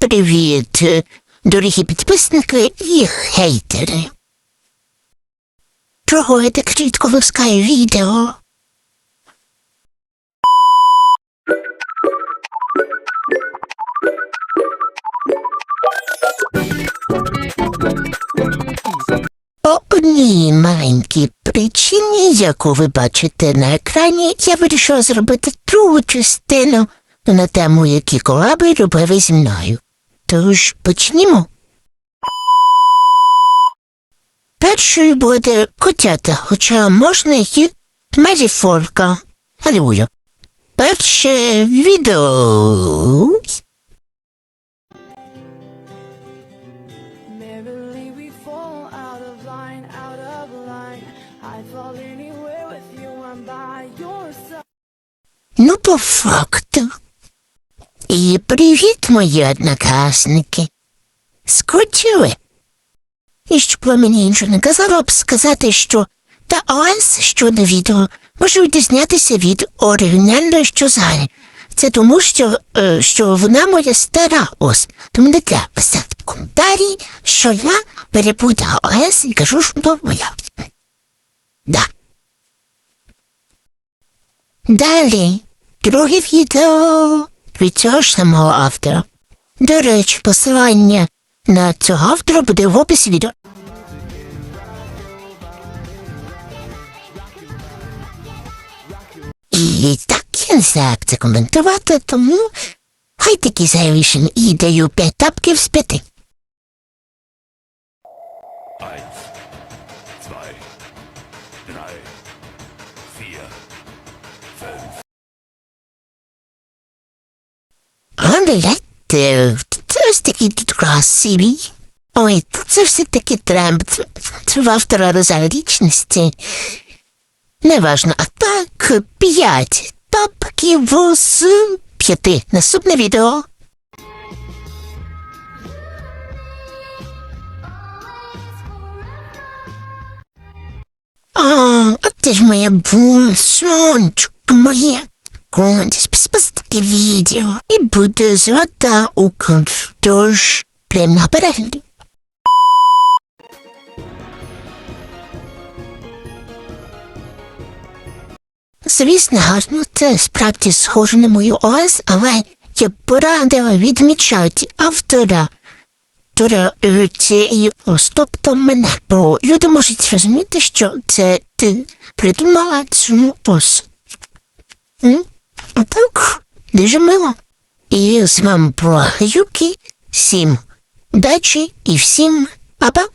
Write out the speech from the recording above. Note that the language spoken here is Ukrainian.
привіт, дорогі підписники і хейтери. Чого я так рідко випускаю відео? По одній маленькій причині, яку ви бачите на екрані, я вирішила зробити другу частину на тему, які колаби робили зі мною. Тож почнімо. Першою буде котята, хоча можна і меріфорка. Алілуя. Перше відео. Merrily we fall out of line, out of line. I'd fall anywhere with you, I'm by your side. Ну, по факту. І привіт, мої однокласники. Скучили? І щоб ви іншого не казали б сказати, що та ось щодо відео може відрізнятися від оригінальної, що зараз. Це тому, що, е, що вона моя стара ось. Тому не треба писати коментарі, що я перепутала ОС і кажу, що моя. Да. Далі, друге відео від цього ж самого автора. До речі, посилання на цього автора буде в описі відео. І так, я не знаю, як це коментувати, тому хай такі заявішим і даю 5 тапків з 5. гуляти. Це ж таки красиві. Ой, це все таки Трамп. Це в автора розалічності. Неважно, а так п'ять тапків з п'яти. Наступне відео. А, а ти ж моя бу, сонечко моє. Кончись, спас таке відео і буде золота у концу. Тож, приємного перегляду. Звісно, гарно, це справді схоже на мою ОС, але я б порадила відмічати автора цієї тобто мене. Бо люди можуть зрозуміти, що це ти придумала цю ось. М? А так, дуже мило. І з вами про Юкі. Всім удачі і всім па-па.